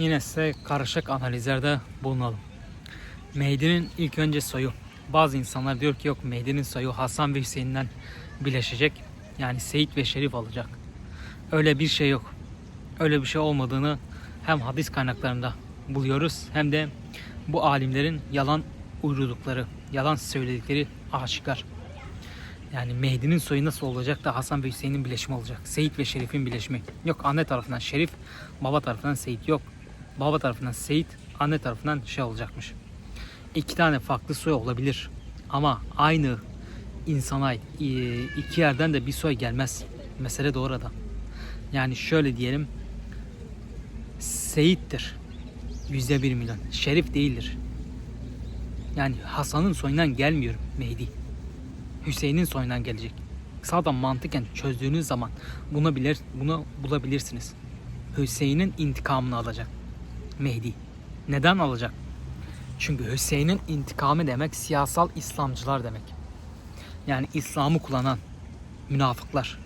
Yine size karışık analizlerde bulunalım. Mehdi'nin ilk önce soyu. Bazı insanlar diyor ki yok Mehdi'nin soyu Hasan ve Hüseyin'den birleşecek. Yani Seyit ve Şerif alacak. Öyle bir şey yok. Öyle bir şey olmadığını hem hadis kaynaklarında buluyoruz hem de bu alimlerin yalan uydurdukları, yalan söyledikleri aşikar. Yani Mehdi'nin soyu nasıl olacak da Hasan ve Hüseyin'in birleşimi olacak. Seyit ve Şerif'in birleşimi. Yok anne tarafından Şerif, baba tarafından Seyit. Yok baba tarafından Seyit, anne tarafından şey olacakmış. İki tane farklı soy olabilir. Ama aynı insana e, iki yerden de bir soy gelmez. Mesele de orada. Yani şöyle diyelim. Seyit'tir. Yüzde bir milyon. Şerif değildir. Yani Hasan'ın soyundan gelmiyor Mehdi. Hüseyin'in soyundan gelecek. Sağdan mantıken çözdüğünüz zaman bunu bilir, bunu bulabilirsiniz. Hüseyin'in intikamını alacak. Mehdi. Neden alacak? Çünkü Hüseyin'in intikamı demek siyasal İslamcılar demek. Yani İslam'ı kullanan münafıklar.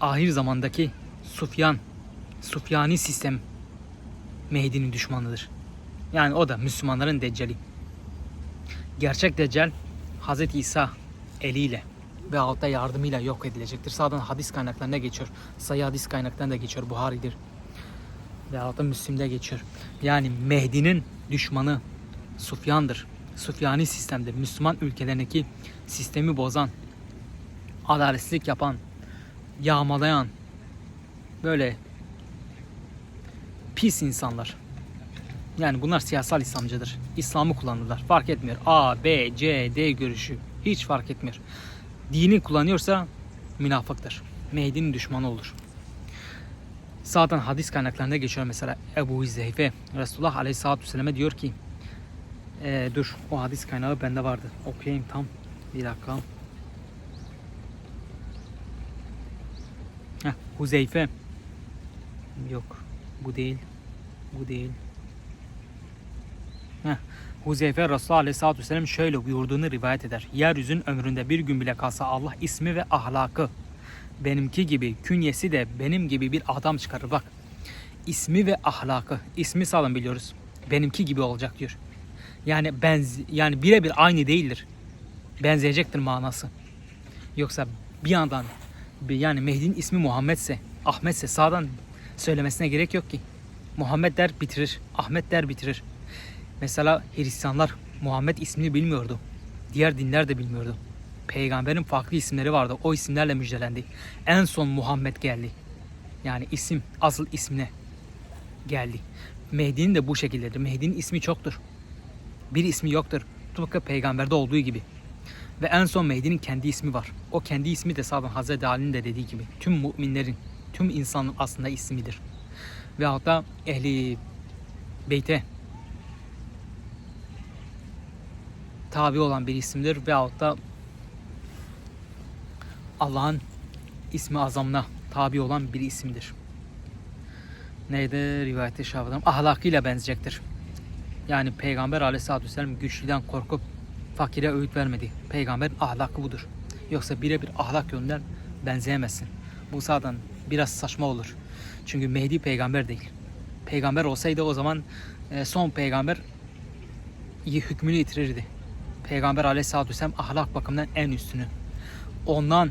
Ahir zamandaki Sufyan, Sufyani sistem Mehdi'nin düşmanıdır. Yani o da Müslümanların deccali. Gerçek deccal Hz. İsa eliyle ve altta yardımıyla yok edilecektir. Sağdan hadis kaynaklarında geçiyor. Sayı hadis kaynaklarında geçiyor. Buhari'dir. Ve altta Müslim'de geçiyor. Yani Mehdi'nin düşmanı Sufyan'dır. Sufyani sistemdir. Müslüman ülkelerindeki sistemi bozan, adaletsizlik yapan, yağmalayan, böyle pis insanlar. Yani bunlar siyasal İslamcıdır. İslam'ı kullanırlar. Fark etmiyor. A, B, C, D görüşü. Hiç fark etmiyor. Dini kullanıyorsa münafıktır. Mehdi'nin düşmanı olur. Zaten hadis kaynaklarında geçiyor mesela Ebu Zeyfe Resulullah Aleyhisselatü Vesselam'a diyor ki Ee, dur o hadis kaynağı bende vardı. Okuyayım tam. Bir dakika. Heh, Huzeyfe. Yok. Bu değil. Bu değil. Heh. Huzeyfe Resulullah Aleyhisselatü Vesselam şöyle buyurduğunu rivayet eder. Yeryüzün ömründe bir gün bile kalsa Allah ismi ve ahlakı benimki gibi künyesi de benim gibi bir adam çıkarır. Bak ismi ve ahlakı ismi sağlam biliyoruz. Benimki gibi olacak diyor. Yani benz yani birebir aynı değildir. Benzeyecektir manası. Yoksa bir yandan yani Mehdi'nin ismi Muhammedse, Ahmetse sağdan söylemesine gerek yok ki. Muhammed der bitirir, Ahmet der bitirir. Mesela Hristiyanlar Muhammed ismini bilmiyordu. Diğer dinler de bilmiyordu. Peygamberin farklı isimleri vardı. O isimlerle müjdelendi. En son Muhammed geldi. Yani isim, asıl ismine geldi. Mehdi'nin de bu şekildedir. Mehdi'nin ismi çoktur. Bir ismi yoktur. Tıpkı peygamberde olduğu gibi. Ve en son Mehdi'nin kendi ismi var. O kendi ismi de zaten Hazreti Ali'nin de dediği gibi. Tüm müminlerin, tüm insanın aslında ismidir. Ve hatta ehli beyte tabi olan bir isimdir. Veyahut da Allah'ın ismi azamına tabi olan bir isimdir. Neydi rivayette şahıdım? Ahlakıyla benzeyecektir. Yani Peygamber aleyhissalatü vesselam güçlüden korkup fakire öğüt vermedi. Peygamberin ahlakı budur. Yoksa birebir ahlak yönünden benzeyemezsin. Bu zaten biraz saçma olur. Çünkü Mehdi peygamber değil. Peygamber olsaydı o zaman e, son peygamber iyi hükmünü yitirirdi. Peygamber aleyhissalatü vesselam ahlak bakımından en üstünü. Ondan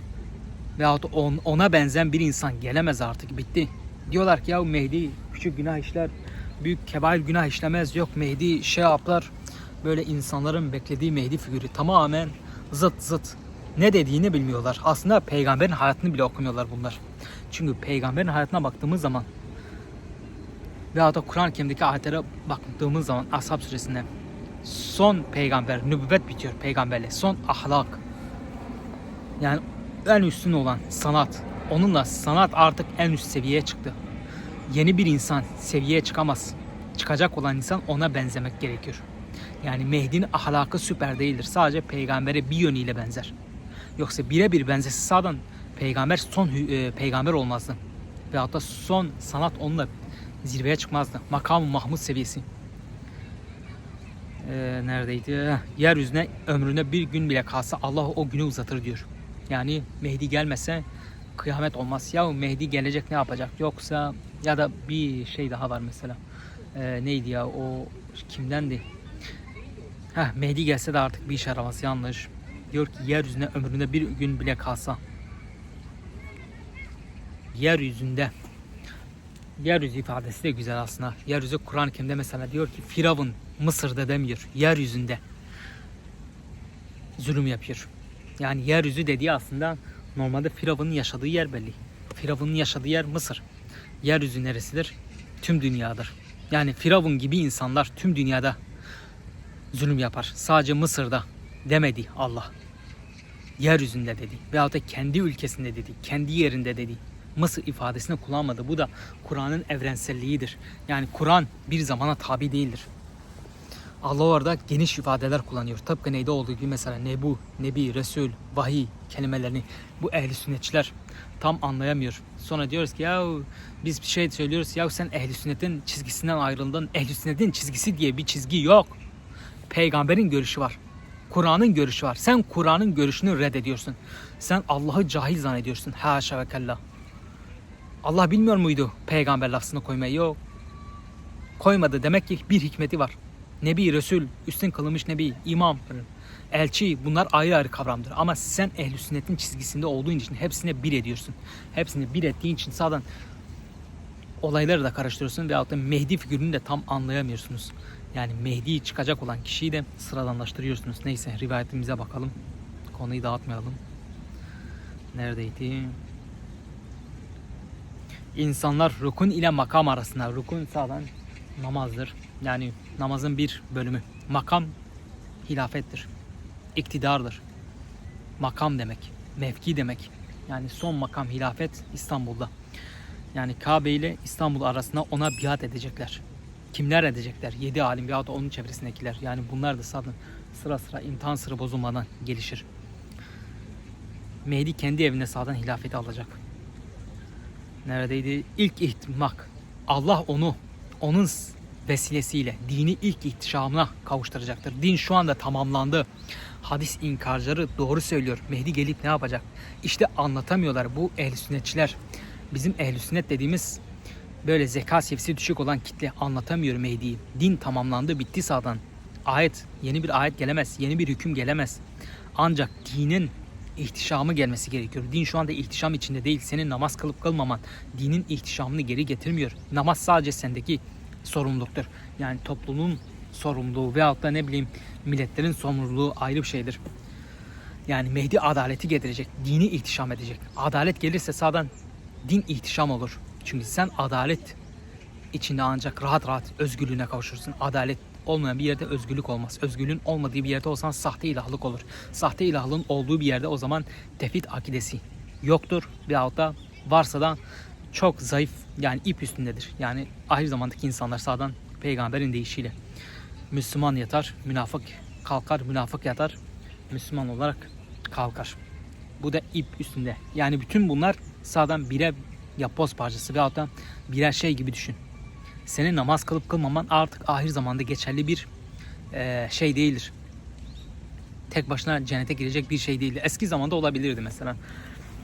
veyahut on, ona benzeyen bir insan gelemez artık bitti. Diyorlar ki ya Mehdi küçük günah işler, büyük kebair günah işlemez. Yok Mehdi şey yapar. Böyle insanların beklediği Mehdi figürü tamamen zıt zıt. Ne dediğini bilmiyorlar. Aslında peygamberin hayatını bile okumuyorlar bunlar. Çünkü peygamberin hayatına baktığımız zaman veyahut da Kur'an-ı Kerim'deki ayetlere baktığımız zaman Ashab suresinde son peygamber, nübüvvet bitiyor peygamberle. Son ahlak. Yani en üstün olan sanat. Onunla sanat artık en üst seviyeye çıktı. Yeni bir insan seviyeye çıkamaz. Çıkacak olan insan ona benzemek gerekiyor. Yani Mehdi'nin ahlakı süper değildir. Sadece peygambere bir yönüyle benzer. Yoksa birebir benzesi sağdan peygamber son e, peygamber olmazdı. Veyahut da son sanat onunla zirveye çıkmazdı. Makam-ı Mahmud seviyesi. Ee, neredeydi? Yeryüzüne ömrüne bir gün bile kalsa Allah o günü uzatır diyor. Yani Mehdi gelmese kıyamet olmaz. Ya Mehdi gelecek ne yapacak? Yoksa Ya da bir şey daha var mesela. Ee, neydi ya o kimdendi? Heh, Mehdi gelse de artık bir iş araması yanlış. Diyor ki yeryüzüne ömründe bir gün bile kalsa. Yeryüzünde. Yeryüzü ifadesi de güzel aslında. Yeryüzü Kur'an-ı Kerim'de mesela diyor ki Firavun Mısır'da demiyor. Yeryüzünde zulüm yapıyor. Yani yeryüzü dediği aslında normalde Firavun'un yaşadığı yer belli. Firavun'un yaşadığı yer Mısır. Yeryüzü neresidir? Tüm dünyadır. Yani Firavun gibi insanlar tüm dünyada zulüm yapar. Sadece Mısır'da demedi Allah. Yeryüzünde dedi. Veyahut da kendi ülkesinde dedi. Kendi yerinde dedi. Mısır ifadesini kullanmadı. Bu da Kur'an'ın evrenselliğidir. Yani Kur'an bir zamana tabi değildir. Allah orada geniş ifadeler kullanıyor. Tıpkı neyde olduğu gibi mesela Nebu, Nebi, Resul, Vahiy kelimelerini bu ehli sünnetçiler tam anlayamıyor. Sonra diyoruz ki ya biz bir şey söylüyoruz ya sen ehli sünnetin çizgisinden ayrıldın. Ehli sünnetin çizgisi diye bir çizgi yok. Peygamberin görüşü var. Kur'an'ın görüşü var. Sen Kur'an'ın görüşünü reddediyorsun. Sen Allah'ı cahil zannediyorsun. Haşa ve kella. Allah bilmiyor muydu peygamber lafzını koymayı? Yok. Koymadı. Demek ki bir hikmeti var. Nebi, Resul, üstün kılınmış Nebi, imam, elçi bunlar ayrı ayrı kavramdır. Ama sen ehl sünnetin çizgisinde olduğun için hepsine bir ediyorsun. Hepsini bir ettiğin için sağdan olayları da karıştırıyorsun veyahut da Mehdi figürünü de tam anlayamıyorsunuz. Yani Mehdi çıkacak olan kişiyi de sıradanlaştırıyorsunuz. Neyse rivayetimize bakalım. Konuyu dağıtmayalım. Neredeydi? İnsanlar rukun ile makam arasında. Rukun sağdan namazdır. Yani namazın bir bölümü. Makam hilafettir. İktidardır. Makam demek. Mevki demek. Yani son makam hilafet İstanbul'da. Yani Kabe ile İstanbul arasında ona biat edecekler. Kimler edecekler? Yedi alim veyahut onun çevresindekiler. Yani bunlar da zaten sıra sıra imtihan sırrı bozulmadan gelişir. Mehdi kendi evinde sağdan hilafeti alacak. Neredeydi? İlk ihtimak. Allah onu onun vesilesiyle dini ilk ihtişamına kavuşturacaktır. Din şu anda tamamlandı. Hadis inkarcıları doğru söylüyor. Mehdi gelip ne yapacak? İşte anlatamıyorlar bu ehl sünnetçiler. Bizim ehl sünnet dediğimiz böyle zeka seviyesi düşük olan kitle anlatamıyor Mehdi'yi. Din tamamlandı, bitti sağdan. Ayet, yeni bir ayet gelemez, yeni bir hüküm gelemez. Ancak dinin ihtişamı gelmesi gerekiyor. Din şu anda ihtişam içinde değil. Senin namaz kılıp kılmaman dinin ihtişamını geri getirmiyor. Namaz sadece sendeki sorumluluktur. Yani toplumun sorumluluğu veyahut da ne bileyim milletlerin sorumluluğu ayrı bir şeydir. Yani Mehdi adaleti getirecek, dini ihtişam edecek. Adalet gelirse sağdan din ihtişam olur. Çünkü sen adalet içinde ancak rahat rahat özgürlüğüne kavuşursun. Adalet olmayan bir yerde özgürlük olmaz. Özgürlüğün olmadığı bir yerde olsan sahte ilahlık olur. Sahte ilahlığın olduğu bir yerde o zaman tefit akidesi yoktur. Veyahut da varsa da çok zayıf yani ip üstündedir. Yani ahir zamandaki insanlar sağdan peygamberin deyişiyle Müslüman yatar, münafık kalkar, münafık yatar, Müslüman olarak kalkar. Bu da ip üstünde. Yani bütün bunlar sağdan bire yapboz parçası veyahut da birer şey gibi düşün. Senin namaz kılıp kılmaman artık ahir zamanda geçerli bir e, şey değildir. Tek başına cennete girecek bir şey değildi. Eski zamanda olabilirdi mesela.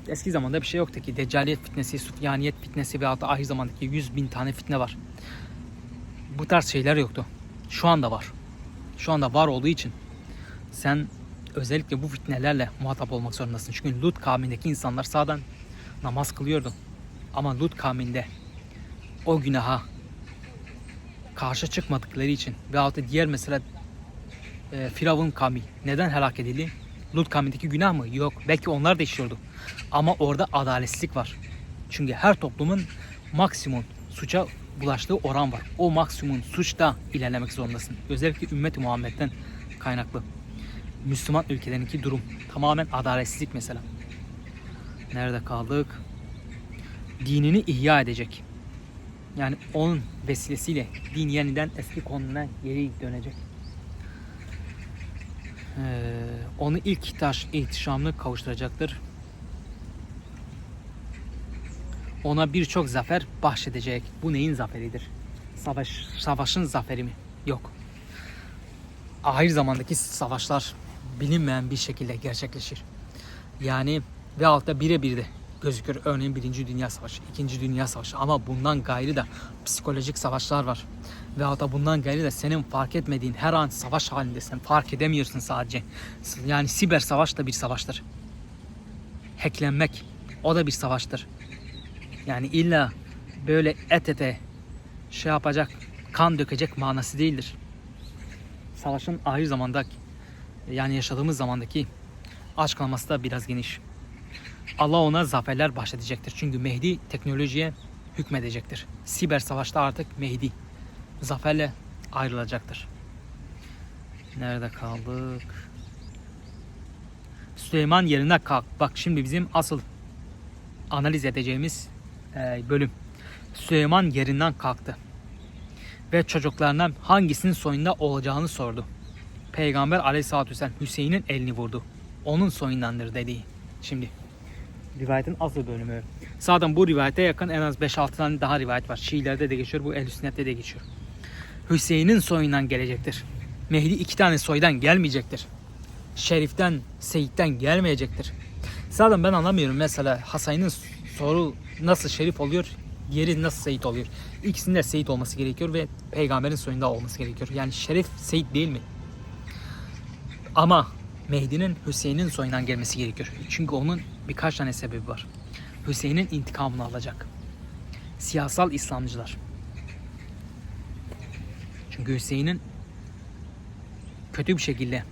Eski zamanda bir şey yoktu ki. Deccaliyet fitnesi, Sufyaniyet fitnesi veyahut da ahir zamandaki 100 bin tane fitne var. Bu tarz şeyler yoktu. Şu anda var. Şu anda var olduğu için sen özellikle bu fitnelerle muhatap olmak zorundasın. Çünkü Lut kavmindeki insanlar sağdan namaz kılıyordu. Ama Lut kavminde o günaha karşı çıkmadıkları için veyahut da diğer mesela e, Firavun kavmi neden helak edildi? Lut kavmindeki günah mı? Yok. Belki onlar da işliyordu. Ama orada adaletsizlik var. Çünkü her toplumun maksimum suça bulaştığı oran var. O maksimum suçta ilerlemek zorundasın. Özellikle ümmet-i Muhammed'den kaynaklı. Müslüman ülkelerindeki durum tamamen adaletsizlik mesela. Nerede kaldık? Dinini ihya edecek. Yani onun vesilesiyle din yeniden eski konumuna geri dönecek. Ee, onu ilk taş ihtişamını kavuşturacaktır. Ona birçok zafer bahşedecek. Bu neyin zaferidir? Savaş, savaşın zaferi mi? Yok. Ahir zamandaki savaşlar bilinmeyen bir şekilde gerçekleşir. Yani ve altta birebir de gözükür. Örneğin Birinci Dünya Savaşı, İkinci Dünya Savaşı. Ama bundan gayrı da psikolojik savaşlar var. Veyahut da bundan gayrı da senin fark etmediğin her an savaş halindesin. Fark edemiyorsun sadece. Yani siber savaş da bir savaştır. Hacklenmek o da bir savaştır. Yani illa böyle et ete şey yapacak, kan dökecek manası değildir. Savaşın ayrı zamanda yani yaşadığımız zamandaki açıklaması da biraz geniş. Allah ona zaferler bahşedecektir. Çünkü Mehdi teknolojiye hükmedecektir. Siber savaşta artık Mehdi zaferle ayrılacaktır. Nerede kaldık? Süleyman yerine kalk. Bak şimdi bizim asıl analiz edeceğimiz e, bölüm. Süleyman yerinden kalktı. Ve çocuklarından hangisinin soyunda olacağını sordu. Peygamber aleyhissalatü vesselam Hüseyin'in elini vurdu. Onun soyundandır dediği. Şimdi rivayetin asıl bölümü. Zaten bu rivayete yakın en az 5-6 tane daha rivayet var. Şiilerde de geçiyor, bu ehl sünnette de geçiyor. Hüseyin'in soyundan gelecektir. Mehdi iki tane soydan gelmeyecektir. Şerif'ten, Seyit'ten gelmeyecektir. Zaten ben anlamıyorum mesela Hasan'ın soru nasıl şerif oluyor, diğeri nasıl Seyit oluyor. İkisinin de Seyit olması gerekiyor ve peygamberin soyunda olması gerekiyor. Yani şerif Seyit değil mi? Ama Mehdi'nin Hüseyin'in soyundan gelmesi gerekiyor. Çünkü onun birkaç tane sebebi var. Hüseyin'in intikamını alacak. Siyasal İslamcılar. Çünkü Hüseyin'in kötü bir şekilde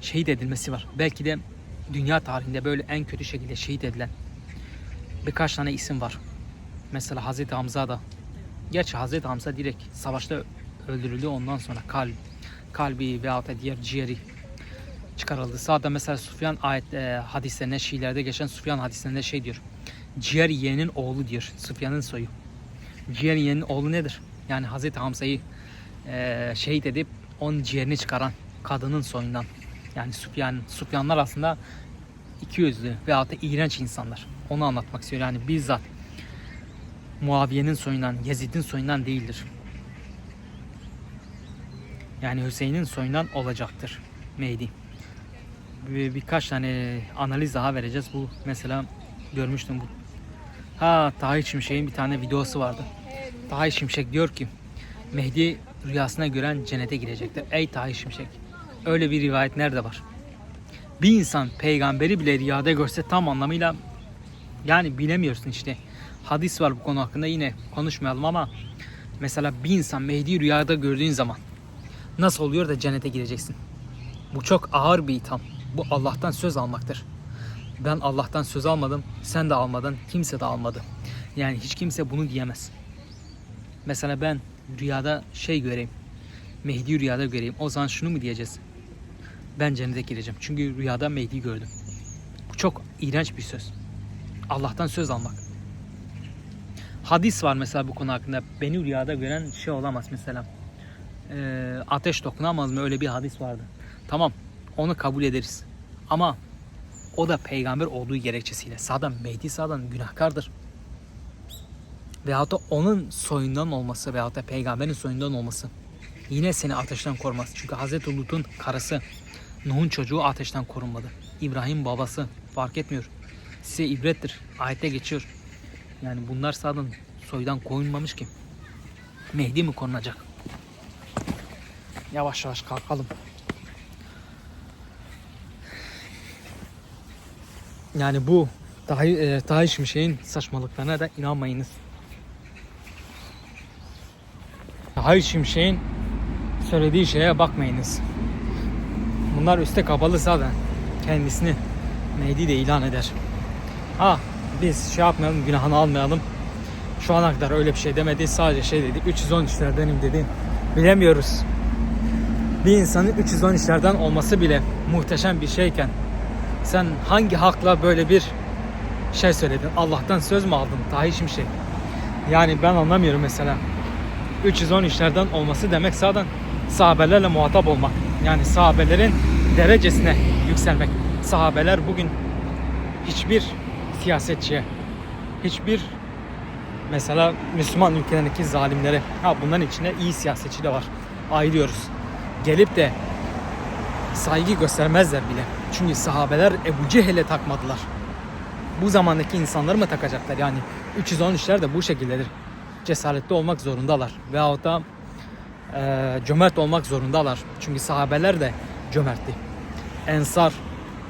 şehit edilmesi var. Belki de dünya tarihinde böyle en kötü şekilde şehit edilen birkaç tane isim var. Mesela Hazreti Hamza da. Gerçi Hazreti Hamza direkt savaşta öldürüldü ondan sonra kalp, kalbi veyahut da diğer ciğeri çıkarıldı. Zaten mesela Sufyan ayet e, hadislerine, Şiilerde geçen Sufyan hadislerinde şey diyor. Ciğer yiyenin oğlu diyor. Sufyan'ın soyu. Ciğer yiyenin oğlu nedir? Yani Hazreti Hamza'yı e, şehit edip onun ciğerini çıkaran kadının soyundan. Yani Sufyan, Sufyanlar aslında iki yüzlü veyahut da iğrenç insanlar. Onu anlatmak istiyor. Yani bizzat Muaviye'nin soyundan, Yezid'in soyundan değildir. Yani Hüseyin'in soyundan olacaktır Mehdi. Bir, birkaç tane analiz daha vereceğiz. Bu mesela görmüştüm bu. Ha Tahir Şimşek'in bir tane videosu vardı. Tahir Şimşek diyor ki Mehdi rüyasına gören cennete girecektir. Ey Tahir Şimşek. Öyle bir rivayet nerede var? Bir insan peygamberi bile rüyada görse tam anlamıyla yani bilemiyorsun işte. Hadis var bu konu hakkında yine konuşmayalım ama mesela bir insan Mehdi rüyada gördüğün zaman nasıl oluyor da cennete gireceksin? Bu çok ağır bir itham. Bu Allah'tan söz almaktır. Ben Allah'tan söz almadım, sen de almadın, kimse de almadı. Yani hiç kimse bunu diyemez. Mesela ben rüyada şey göreyim, Mehdi rüyada göreyim. O zaman şunu mu diyeceğiz? Ben cennete gireceğim. Çünkü rüyada Mehdi gördüm. Bu çok iğrenç bir söz. Allah'tan söz almak. Hadis var mesela bu konu hakkında. Beni rüyada gören şey olamaz mesela. Ee, ateş dokunamaz mı? Öyle bir hadis vardı. Tamam onu kabul ederiz. Ama o da peygamber olduğu gerekçesiyle. Sağdan Mehdi sağdan günahkardır. Veyahut da onun soyundan olması veyahut da peygamberin soyundan olması yine seni ateşten korumaz. Çünkü Hazreti Lut'un karısı Nuh'un çocuğu ateşten korunmadı. İbrahim babası fark etmiyor. Size ibrettir. Ayette geçiyor. Yani bunlar sağdan soydan koyulmamış ki. Mehdi mi korunacak? Yavaş yavaş kalkalım. Yani bu Tahir, e, Tahir Şimşek'in saçmalıklarına da inanmayınız. Tahir Şimşek'in söylediği şeye bakmayınız. Bunlar üste kapalı zaten. Kendisini Mehdi de ilan eder. Ha biz şey yapmayalım günahını almayalım. Şu ana kadar öyle bir şey demedi. Sadece şey dedi. 313'lerdenim dedi. Bilemiyoruz. Bir insanın 313'lerden olması bile muhteşem bir şeyken sen hangi hakla böyle bir şey söyledin? Allah'tan söz mü aldın? Tahir Şimşek. Yani ben anlamıyorum mesela. 313'lerden olması demek zaten sahabelerle muhatap olmak. Yani sahabelerin derecesine yükselmek. Sahabeler bugün hiçbir siyasetçiye, hiçbir mesela Müslüman ülkelerindeki zalimlere, ha bunların içinde iyi siyasetçi de var. Ayırıyoruz. Gelip de saygı göstermezler bile. Çünkü sahabeler Ebu Cehil'e takmadılar. bu zamandaki insanları mı takacaklar? Yani 313'ler de bu şekildedir. Cesaretli olmak zorundalar. Veyahut da eee, cömert olmak zorundalar. Çünkü sahabeler de cömertti. Ensar,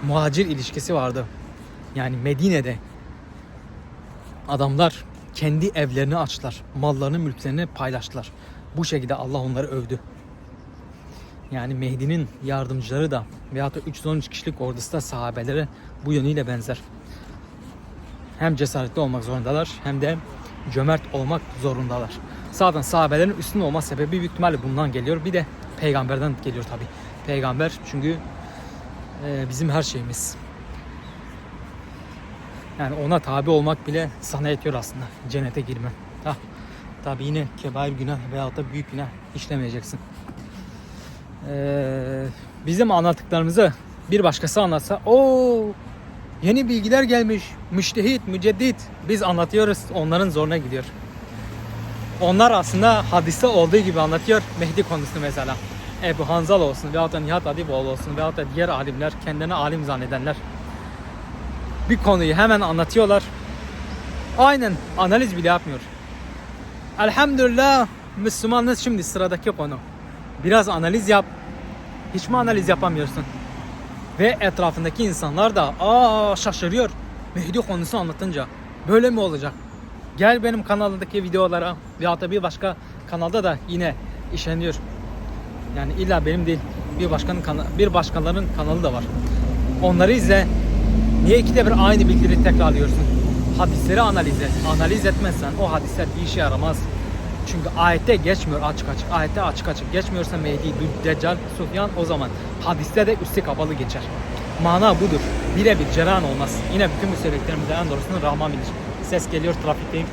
muhacir ilişkisi vardı. Yani Medine'de adamlar kendi evlerini açtılar. Mallarını, mülklerini paylaştılar. Bu şekilde Allah onları övdü. Yani Mehdi'nin yardımcıları da veyahut da 313 kişilik ordusu da sahabelere bu yönüyle benzer. Hem cesaretli olmak zorundalar hem de cömert olmak zorundalar. Zaten sahabelerin üstün olma sebebi büyük ihtimalle bundan geliyor. Bir de peygamberden geliyor tabi. Peygamber çünkü e, bizim her şeyimiz. Yani ona tabi olmak bile sana yetiyor aslında cennete girme. Ha. Tabi yine kebair günah veyahut da büyük günah işlemeyeceksin. Ee, bizim anlattıklarımızı bir başkası anlatsa o yeni bilgiler gelmiş müştehit müceddit biz anlatıyoruz onların zoruna gidiyor. Onlar aslında hadiste olduğu gibi anlatıyor Mehdi konusunu mesela. Ebu Hanzal olsun veyahut da Nihat Adiboğlu olsun veyahut da diğer alimler kendini alim zannedenler bir konuyu hemen anlatıyorlar. Aynen analiz bile yapmıyor. Elhamdülillah Müslümanız şimdi sıradaki konu. Biraz analiz yap. Hiç mi analiz yapamıyorsun? Ve etrafındaki insanlar da aa şaşırıyor. Mehdi konusu anlatınca. Böyle mi olacak? Gel benim kanalımdaki videolara veyahut da bir başka kanalda da yine işleniyor. Yani illa benim değil. Bir başkanın kana- bir başkalarının kanalı da var. Onları izle. Niye ikide bir aynı bilgileri tekrarlıyorsun? Hadisleri analiz et. Analiz etmezsen o hadisler bir işe yaramaz. Çünkü ayette geçmiyor açık açık. Ayette açık açık geçmiyorsa Mehdi, Deccal, Sufyan o zaman hadiste de üstü kapalı geçer. Mana budur. Birebir cereyan olmaz. Yine bütün bu söylediklerimizden en doğrusunu Rahman bilir. Ses geliyor trafikteyim.